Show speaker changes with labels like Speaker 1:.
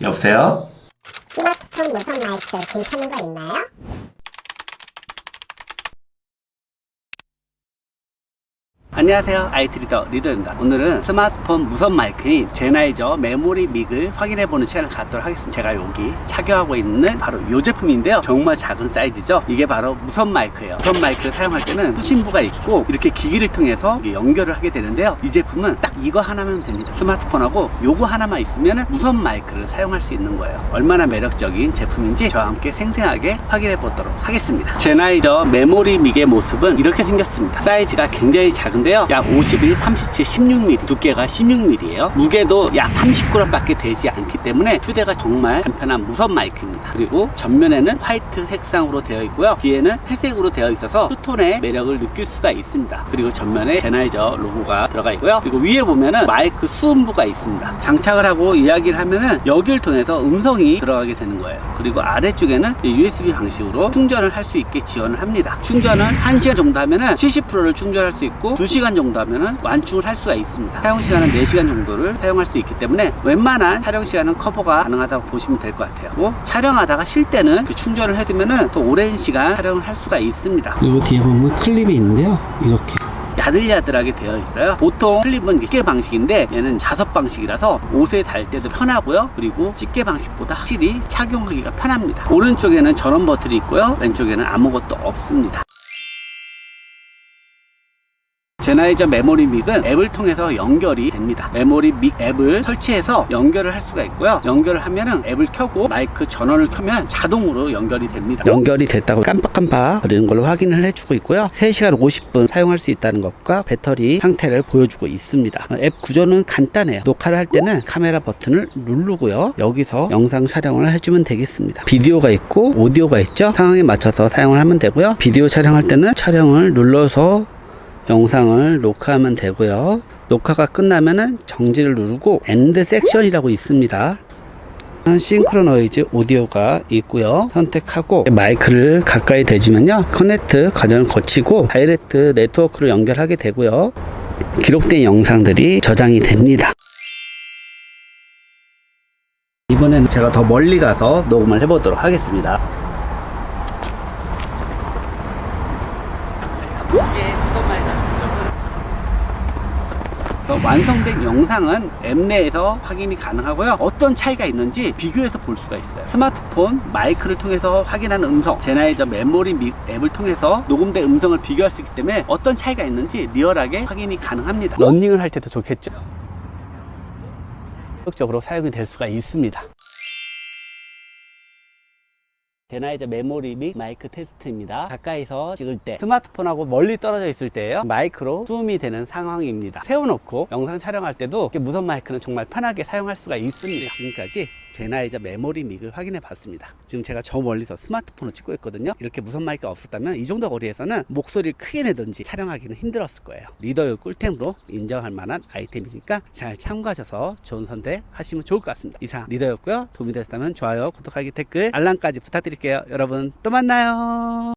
Speaker 1: 여보세요?
Speaker 2: 스마트폰 무선 마이크 괜찮은 거 있나요?
Speaker 3: 안녕하세요. IT 리더 리더입니다. 오늘은 스마트폰 무선 마이크인 제나이저 메모리 믹을 확인해보는 시간을 갖도록 하겠습니다. 제가 여기 착용하고 있는 바로 이 제품인데요. 정말 작은 사이즈죠? 이게 바로 무선 마이크예요. 무선 마이크를 사용할 때는 수신부가 있고 이렇게 기기를 통해서 연결을 하게 되는데요. 이 제품은 딱 이거 하나면 됩니다. 스마트폰하고 요거 하나만 있으면 무선 마이크를 사용할 수 있는 거예요. 얼마나 매력적인 제품인지 저와 함께 생생하게 확인해 보도록 하겠습니다. 제나이저 메모리 믹의 모습은 이렇게 생겼습니다. 사이즈가 굉장히 작은 데요. 약 51, 37, 16mm 두께가 16mm예요. 무게도 약 30g 밖에 되지 않기 때문에 휴대가 정말 간편한 무선 마이크입니다. 그리고 전면에는 화이트 색상으로 되어 있고요. 뒤에는 회색으로 되어 있어서 투톤의 매력을 느낄 수가 있습니다. 그리고 전면에 제나이저 로고가 들어가 있고요. 그리고 위에 보면은 마이크 수음부가 있습니다. 장착을 하고 이야기를 하면은 여기를 통해서 음성이 들어가게 되는 거예요. 그리고 아래쪽에는 USB 방식으로 충전을 할 수 있게 지원을 합니다. 충전은 1시간 정도 하면은 70%를 충전할 수 있고 2시간 정도 하면은 완충을 할 수가 있습니다 사용 시간은 4시간 정도를 사용할 수 있기 때문에 웬만한 촬영 시간은 커버가 가능하다고 보시면 될 것 같아요 그리고 촬영하다가 쉴 때는 그 충전을 해두면은 또 오랜 시간 촬영을 할 수가 있습니다
Speaker 1: 그리고 뒤에 보면 클립이 있는데요. 이렇게.
Speaker 3: 야들야들하게 되어 있어요. 보통 클립은 집게 방식인데 얘는 자석 방식이라서 옷에 달 때도 편하고요. 그리고 집게 방식보다 확실히 착용하기가 편합니다. 오른쪽에는 전원 버튼이 있고요. 왼쪽에는 아무것도 없습니다. 제나이저 메모리 믹은 앱을 통해서 연결이 됩니다. 메모리 믹 앱을 설치해서 연결을 할 수가 있고요. 연결을 하면은 앱을 켜고 마이크 전원을 켜면 자동으로 연결이 됩니다. 연결이 됐다고 깜빡깜빡 거리는 걸로 확인을 해주고 있고요. 3시간 50분 사용할 수 있다는 것과 배터리 상태를 보여주고 있습니다. 앱 구조는 간단해요. 녹화를 할 때는 카메라 버튼을 누르고요. 여기서 영상 촬영을 해주면 되겠습니다. 비디오가 있고 오디오가 있죠. 상황에 맞춰서 사용을 하면 되고요. 비디오 촬영할 때는 촬영을 눌러서 영상을 녹화하면 되고요. 녹화가 끝나면은 정지를 누르고 엔드 섹션이라고 있습니다. 싱크로 노이즈 오디오가 있고요. 선택하고 마이크를 가까이 대주면요. 커넥트 과정을 거치고 다이렉트 네트워크를 연결하게 되고요. 기록된 영상들이 저장이 됩니다. 이번에는 제가 더 멀리 가서 녹음을 해보도록 하겠습니다. 그래서 완성된 영상은 앱 내에서 확인이 가능하고요. 어떤 차이가 있는지 비교해서 볼 수가 있어요. 스마트폰 마이크를 통해서 확인하는 음성, 제나이저 메모리 믹 앱을 통해서 녹음된 음성을 비교할 수 있기 때문에 어떤 차이가 있는지 리얼하게 확인이 가능합니다. 런닝을 할 때도 좋겠죠. 적극적으로 사용이 될 수가 있습니다. 제나이저 메모리 믹 마이크 테스트입니다. 가까이서 찍을 때 스마트폰하고 멀리 떨어져 있을 때예요. 마이크로 수음이 되는 상황입니다. 세워놓고 영상 촬영할 때도 이렇게 무선 마이크는 정말 편하게 사용할 수가 있습니다. 지금까지 제나이저 메모리 믹을 확인해 봤습니다. 지금 제가 저 멀리서 스마트폰을 찍고 있거든요. 이렇게 무선 마이크가 없었다면 이 정도 거리에서는 목소리를 크게 내든지 촬영하기는 힘들었을 거예요. 리더의 꿀템으로 인정할 만한 아이템이니까 잘 참고하셔서 좋은 선택 하시면 좋을 것 같습니다. 이상 리더였고요. 도움이 되셨다면 좋아요, 구독하기, 댓글, 알람까지 부탁 드릴게요. 여러분 또 만나요.